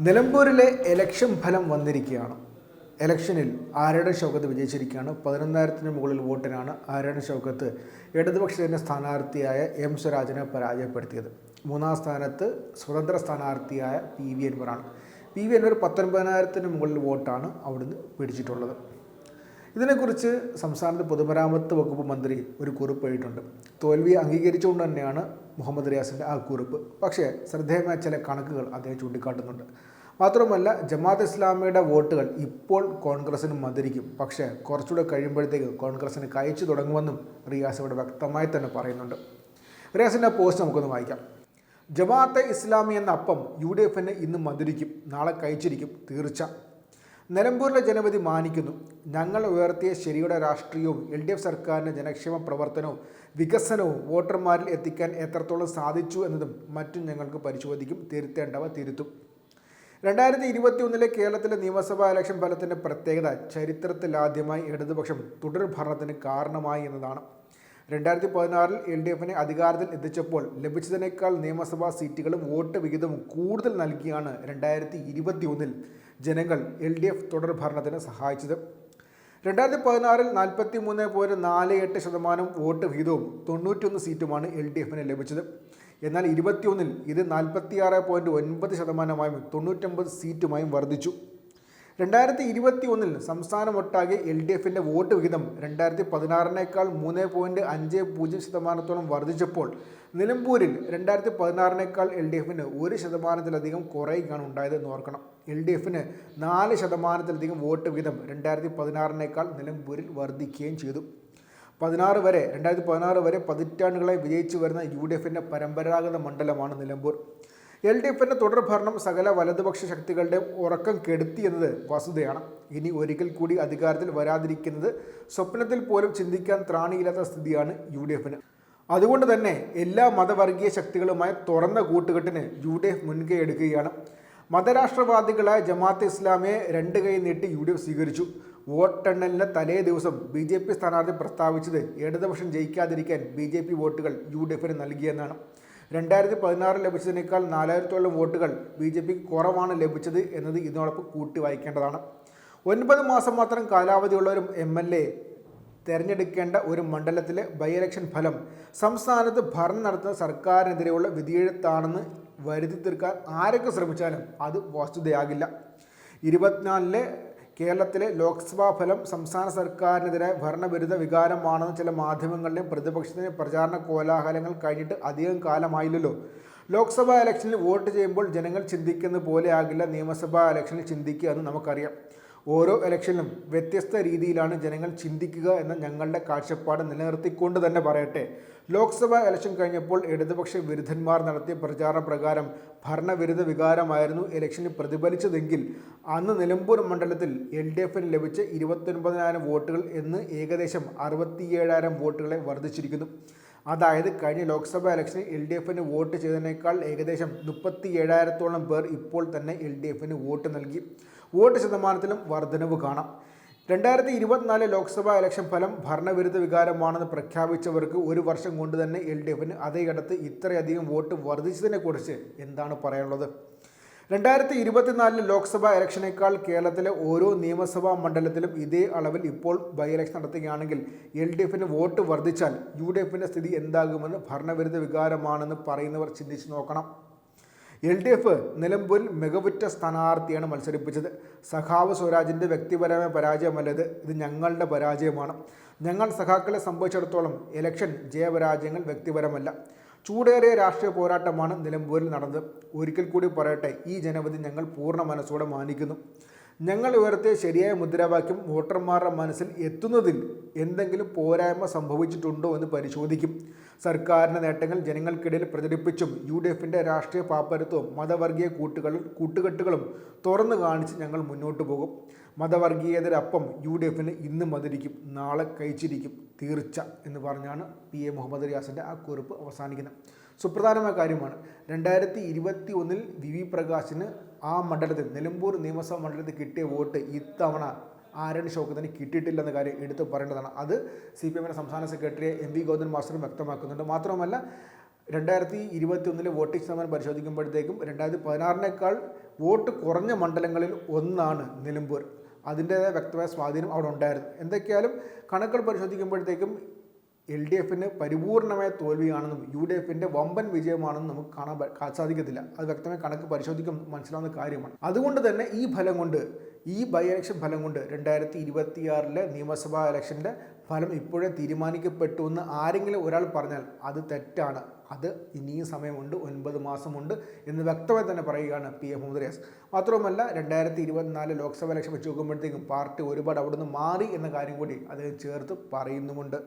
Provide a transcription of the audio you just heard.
നിലമ്പൂരിലെ എലക്ഷൻ ഫലം വന്നിരിക്കുകയാണ്. എലക്ഷനിൽ ആരുടെ ഷൗക്കത്ത് വിജയിച്ചിരിക്കുകയാണ്. പതിനൊന്നായിരത്തിന് മുകളിൽ വോട്ടിനാണ് ആരുടെ ഷൗക്കത്ത് ഇടതുപക്ഷത്തിന്റെ സ്ഥാനാർത്ഥിയായ എം സ്വരാജിനെ പരാജയപ്പെടുത്തിയത്. മൂന്നാം സ്ഥാനത്ത് സ്വതന്ത്ര സ്ഥാനാർത്ഥിയായ പി വി അൻവറാണ്. പി വി അൻവർ പത്തൊൻപതിനായിരത്തിന് മുകളിൽ വോട്ടാണ് അവിടുന്ന് പിടിച്ചിട്ടുള്ളത്. ഇതിനെക്കുറിച്ച് സംസ്ഥാനത്തെ പൊതുമരാമത്ത് വകുപ്പ് മന്ത്രി ഒരു കുറിപ്പ് എഴുതിയിട്ടുണ്ട്. തോൽവി അംഗീകരിച്ചുകൊണ്ട് തന്നെയാണ് മുഹമ്മദ് റിയാസിന്റെ ആ കുറിപ്പ്. പക്ഷേ ശ്രദ്ധേയമായ ചില കണക്കുകൾ അദ്ദേഹം ചൂണ്ടിക്കാട്ടുന്നുണ്ട്. മാത്രമല്ല ജമാഅത്ത് ഇസ്ലാമിയുടെ വോട്ടുകൾ ഇപ്പോൾ കോൺഗ്രസിന് മതിരിക്കും പക്ഷേ കുറച്ചുകൂടെ കഴിയുമ്പോഴത്തേക്ക് കോൺഗ്രസിന് കയച്ചു തുടങ്ങുമെന്നും റിയാസ് ഇവിടെ വ്യക്തമായി തന്നെ പറയുന്നുണ്ട്. റിയാസിന്റെ പോസ്റ്റ് നമുക്കൊന്ന് വായിക്കാം. ജമാഅത്തെ ഇസ്ലാമി എന്ന അപ്പം യു ഡി എഫിന് ഇന്ന് മതിരിക്കും നാളെ കഴിച്ചിരിക്കും തീർച്ച. നിലമ്പൂരിലെ ജനവിധി മാനിക്കുന്നു. ഞങ്ങൾ ഉയർത്തിയ ശരിയുടെ രാഷ്ട്രീയവും എൽ ഡി എഫ് സർക്കാരിന്റെ ജനക്ഷേമ പ്രവർത്തനവും വികസനവും വോട്ടർമാരിൽ എത്തിക്കാൻ എത്രത്തോളം സാധിച്ചു എന്നതും മറ്റും ഞങ്ങൾക്ക് പരിശോധിക്കും തിരുത്തേണ്ടവ തിരുത്തും. രണ്ടായിരത്തി ഇരുപത്തി ഒന്നിലെ കേരളത്തിലെ നിയമസഭാ ഇലക്ഷൻ ഫലത്തിന്റെ പ്രത്യേകത ചരിത്രത്തിലാദ്യമായി ഇടതുപക്ഷം തുടർ ഭരണത്തിന് കാരണമായി എന്നതാണ്. രണ്ടായിരത്തി പതിനാറിൽ എൽ ഡി എഫിനെ അധികാരത്തിൽ എത്തിച്ചപ്പോൾ ലഭിച്ചതിനേക്കാൾ നിയമസഭാ സീറ്റുകളും വോട്ട് വിഹിതവും കൂടുതൽ നൽകിയാണ് രണ്ടായിരത്തി ഇരുപത്തി ഒന്നിൽ ജനങ്ങൾ എൽ ഡി എഫ് തുടർ ഭരണത്തിന് സഹായിച്ചത്. രണ്ടായിരത്തി പതിനാറിൽ നാൽപ്പത്തി മൂന്ന് പോയിന്റ് നാല് എട്ട് ശതമാനം വോട്ട് വീതവും തൊണ്ണൂറ്റൊന്ന് സീറ്റുമാണ് എൽ ഡി എഫിന് ലഭിച്ചത്. എന്നാൽ ഇരുപത്തിയൊന്നിൽ ഇത് നാൽപ്പത്തിയാറ് പോയിന്റ് ഒൻപത് ശതമാനമായും തൊണ്ണൂറ്റൊമ്പത് സീറ്റുമായും വർദ്ധിച്ചു. രണ്ടായിരത്തി ഇരുപത്തി ഒന്നിൽ സംസ്ഥാനമൊട്ടാകെ എൽ ഡി എഫിന്റെ വോട്ട് വിഹിതം രണ്ടായിരത്തി പതിനാറിനേക്കാൾ മൂന്ന് പോയിന്റ് അഞ്ച് പൂജ്യം ശതമാനത്തോളം വർദ്ധിച്ചപ്പോൾ നിലമ്പൂരിൽ രണ്ടായിരത്തി പതിനാറിനേക്കാൾ എൽ ഡി എഫിന് ഒരു ശതമാനത്തിലധികം കുറയുകയാണ് ഉണ്ടായതെന്ന് ഓർക്കണം. എൽ ഡി എഫിന് നാല് ശതമാനത്തിലധികം വോട്ട് വിഹിതം രണ്ടായിരത്തി പതിനാറിനേക്കാൾ നിലമ്പൂരിൽ വർദ്ധിക്കുകയും ചെയ്തു. പതിനാറ് വരെ രണ്ടായിരത്തി പതിനാറ് വരെ പതിറ്റാണ്ടുകളായി വിജയിച്ചു വരുന്ന യു ഡി എഫിന്റെ പരമ്പരാഗത മണ്ഡലമാണ് നിലമ്പൂർ. എൽ ഡി എഫിന്റെ തുടർഭരണം സകല വലതുപക്ഷ ശക്തികളുടെ ഉറക്കം കെടുത്തി എന്നത് വസ്തുതയാണ് ഇനി ഒരിക്കൽ കൂടി അധികാരത്തിൽ വരാതിരിക്കുന്നത് സ്വപ്നത്തിൽ പോലും ചിന്തിക്കാൻ ത്രാണിയില്ലാത്ത സ്ഥിതിയാണ് യു ഡി എഫിന്. അതുകൊണ്ട് തന്നെ എല്ലാ മതവർഗീയ ശക്തികളുമായി തുറന്ന കൂട്ടുകെട്ടിന് യു ഡി എഫ് മുൻകൈ എടുക്കുകയാണ്. മതരാഷ്ട്രവാദികളായ ജമാഅത്ത് ഇസ്ലാമിയെ രണ്ട് കൈ നീട്ടി യു ഡി എഫ് സ്വീകരിച്ചു. വോട്ടെണ്ണലിന് തലേ ദിവസം ബി ജെ പി സ്ഥാനാർത്ഥി പ്രസ്താവിച്ചത് ഇടതുപക്ഷം ജയിക്കാതിരിക്കാൻ ബി ജെ പി വോട്ടുകൾ യു ഡി എഫിന് നൽകിയെന്നാണ്. രണ്ടായിരത്തി പതിനാറിൽ ലഭിച്ചതിനേക്കാൾ നാലായിരത്തോളം വോട്ടുകൾ ബി ജെ പിക്ക് കുറവാണ് ലഭിച്ചത് എന്നത് ഇതിനോടൊപ്പം കൂട്ടി വായിക്കേണ്ടതാണ് ഒൻപത് മാസം മാത്രം കാലാവധിയുള്ളവരും എം എൽ എ തെരഞ്ഞെടുക്കേണ്ട ഒരു മണ്ഡലത്തിലെ ബൈ ഇലക്ഷൻ ഫലം സംസ്ഥാനത്ത് ഭരണം നടത്തുന്ന സർക്കാരിനെതിരെയുള്ള വിധിയെഴുത്താണെന്ന് വരുത്തി തീർക്കാൻ ആരൊക്കെ ശ്രമിച്ചാലും അത് വസ്തുതയാകില്ല. ഇരുപത്തിനാലിലെ കേരളത്തിലെ ലോക്സഭാ ഫലം സംസ്ഥാന സർക്കാരിനെതിരെ ഭരണവിരുദ്ധ വികാരമാണെന്ന് ചില മാധ്യമങ്ങളുടെയും പ്രതിപക്ഷത്തിന്റെ പ്രചാരണ കോലാഹലങ്ങൾ കഴിഞ്ഞിട്ട് അധികം കാലമായില്ലല്ലോ. ലോക്സഭാ ഇലക്ഷനിൽ വോട്ട് ചെയ്യുമ്പോൾ ജനങ്ങൾ ചിന്തിക്കുന്ന പോലെ ആകില്ല നിയമസഭാ ഇലക്ഷനിൽ ചിന്തിക്കുക എന്ന് നമുക്കറിയാം. ഓരോ ഇലക്ഷനിലും വ്യത്യസ്ത രീതിയിലാണ് ജനങ്ങൾ ചിന്തിക്കുക എന്ന ഞങ്ങളുടെ കാഴ്ചപ്പാട് നിലനിർത്തിക്കൊണ്ട് തന്നെ പറയട്ടെ. ലോക്സഭാ ഇലക്ഷൻ കഴിഞ്ഞപ്പോൾ ഇടതുപക്ഷ വിരുദ്ധന്മാർ നടത്തിയ പ്രചാരണ പ്രകാരം ഭരണവിരുദ്ധ വികാരമായിരുന്നു ഇലക്ഷനിൽ പ്രതിഫലിച്ചതെങ്കിൽ അന്ന് നിലമ്പൂർ മണ്ഡലത്തിൽ എൽ ഡി എഫിന് ലഭിച്ച ഇരുപത്തൊൻപതിനായിരം വോട്ടുകൾ എന്ന് ഏകദേശം അറുപത്തിയേഴായിരം വോട്ടുകളെ വർദ്ധിച്ചിരിക്കുന്നു. അതായത് കഴിഞ്ഞ ലോക്സഭാ ഇലക്ഷനിൽ എൽ ഡി എഫിന് വോട്ട് ചെയ്തതിനേക്കാൾ ഏകദേശം മുപ്പത്തി ഏഴായിരത്തോളം പേർ ഇപ്പോൾ തന്നെ എൽ ഡി എഫിന് വോട്ട് നൽകി. വോട്ട് ശതമാനത്തിലും വർധനവ് കാണാം. രണ്ടായിരത്തി ഇരുപത്തിനാല് ലോക്സഭാ ഇലക്ഷൻ ഫലം ഭരണവിരുദ്ധ വികാരമാണെന്ന് പ്രഖ്യാപിച്ചവർക്ക് ഒരു വർഷം കൊണ്ട് തന്നെ എൽ ഡി എഫിന് അതേയിടത്ത് ഇത്രയധികം വോട്ട് വർദ്ധിച്ചതിനെക്കുറിച്ച് എന്താണ് പറയാനുള്ളത്? രണ്ടായിരത്തി ഇരുപത്തിനാലിലെ ലോക്സഭാ ഇലക്ഷനേക്കാൾ കേരളത്തിലെ ഓരോ നിയമസഭാ മണ്ഡലത്തിലും ഇതേ അളവിൽ ഇപ്പോൾ ബൈ ഇലക്ഷൻ നടത്തുകയാണെങ്കിൽ എൽ ഡി എഫിന് വോട്ട് വർദ്ധിച്ചാൽ യു ഡി എഫിന്റെ സ്ഥിതി എന്താകുമെന്ന് ഭരണവിരുദ്ധ വികാരമാണെന്ന് പറയുന്നവർ ചിന്തിച്ചു നോക്കണം. എൽ ഡി എഫ് നിലമ്പൂരിൽ മികവുറ്റ സ്ഥാനാർത്ഥിയാണ് മത്സരിപ്പിച്ചത്. സഖാവ് സ്വരാജിന്റെ വ്യക്തിപരമായ പരാജയമല്ലത് ഇത്. ഞങ്ങളുടെ പരാജയമാണ്. ഞങ്ങൾ സഖാക്കളെ സംഭവിച്ചിടത്തോളം ഇലക്ഷൻ ജയപരാജയങ്ങൾ വ്യക്തിപരമല്ല. ചൂടേറിയ രാഷ്ട്രീയ പോരാട്ടമാണ് നിലമ്പൂരിൽ നടന്നത്. ഒരിക്കൽ കൂടി പറയട്ടെ ഈ ജനവിധി ഞങ്ങൾ പൂർണ മനസ്സോടെ മാനിക്കുന്നു. ഞങ്ങൾ ഉയർത്തിയ ശരിയായ മുദ്രാവാക്യം വോട്ടർമാരുടെ മനസ്സിൽ എത്തുന്നതിൽ എന്തെങ്കിലും പോരായ്മ സംഭവിച്ചിട്ടുണ്ടോ എന്ന് പരിശോധിക്കും. സർക്കാരിന്റെ നേട്ടങ്ങൾ ജനങ്ങൾക്കിടയിൽ പ്രചരിപ്പിച്ചും യു ഡി എഫിന്റെ രാഷ്ട്രീയ പാപ്പരത്വവും മതവർഗീയ കൂട്ടുകളും കൂട്ടുകെട്ടുകളും തുറന്നു കാണിച്ച് ഞങ്ങൾ മുന്നോട്ട് പോകും. മതവർഗീയതരപ്പം യു ഡി എഫിന് ഇന്ന് മതിരിക്കും. നാളെ കഴിച്ചിരിക്കും. തീർച്ച എന്ന് പറഞ്ഞാണ് പി എ മുഹമ്മദ് റിയാസിന്റെ ആ കുറിപ്പ് അവസാനിക്കുന്നത്. സുപ്രധാനമായ കാര്യമാണ്. രണ്ടായിരത്തി ഇരുപത്തി ഒന്നിൽ വി വി പ്രകാശിന് ആ മണ്ഡലത്തിൽ നിലമ്പൂർ നിയമസഭാ മണ്ഡലത്തിൽ കിട്ടിയ വോട്ട് ഇത്തവണ ആരാണ് ഷൗക്കത്തിന് കിട്ടിയിട്ടില്ലെന്ന കാര്യം എടുത്തു പറയേണ്ടതാണ്. അത് സി പി എമ്മിന്റെ സംസ്ഥാന സെക്രട്ടറി എം വി ഗോവിന്ദൻ മാസ്റ്ററും വ്യക്തമാക്കുന്നുണ്ട്. മാത്രമല്ല രണ്ടായിരത്തി ഇരുപത്തി ഒന്നിലെ വോട്ടിംഗ് ശതമാനം പരിശോധിക്കുമ്പോഴത്തേക്കും രണ്ടായിരത്തി പതിനാറിനേക്കാൾ വോട്ട് കുറഞ്ഞ മണ്ഡലങ്ങളിൽ ഒന്നാണ് നിലമ്പൂർ. അതിന്റേതായ വ്യക്തമായ സ്വാധീനം അവിടെ ഉണ്ടായിരുന്നു. എന്തൊക്കെയാലും കണക്കുകൾ പരിശോധിക്കുമ്പോഴത്തേക്കും എൽ ഡി എഫിന് പരിപൂർണമായ തോൽവിയാണെന്നും യു ഡി എഫിന്റെ വമ്പൻ വിജയമാണെന്നും നമുക്ക് കാണാൻ സാധിക്കത്തില്ല. അത് വ്യക്തമായി കണക്ക് പരിശോധിക്കും മനസ്സിലാവുന്ന കാര്യമാണ്. അതുകൊണ്ട് തന്നെ ഈ ഫലം കൊണ്ട് ഈ ബൈ ഇലക്ഷൻ ഫലം കൊണ്ട് രണ്ടായിരത്തി ഇരുപത്തിയാറിലെ നിയമസഭാ ഇലക്ഷന്റെ ഫലം ഇപ്പോഴേ തീരുമാനിക്കപ്പെട്ടു എന്ന് ആരെങ്കിലും ഒരാൾ പറഞ്ഞാൽ അത് തെറ്റാണ്. അത് ഇനിയും സമയമുണ്ട് ഒൻപത് മാസമുണ്ട് എന്ന് വ്യക്തമായി തന്നെ പറയുകയാണ് പി. എം. മുദ്രയാസ് മാത്രവുമല്ല രണ്ടായിരത്തി ഇരുപത്തിനാല് ലോക്സഭാ ഇലക്ഷൻ വെച്ച് നോക്കുമ്പോഴത്തേക്കും പാർട്ടി ഒരുപാട് അവിടുന്ന് മാറി എന്ന കാര്യം കൂടി അദ്ദേഹം ചേർത്ത് പറയുന്നുമുണ്ട്.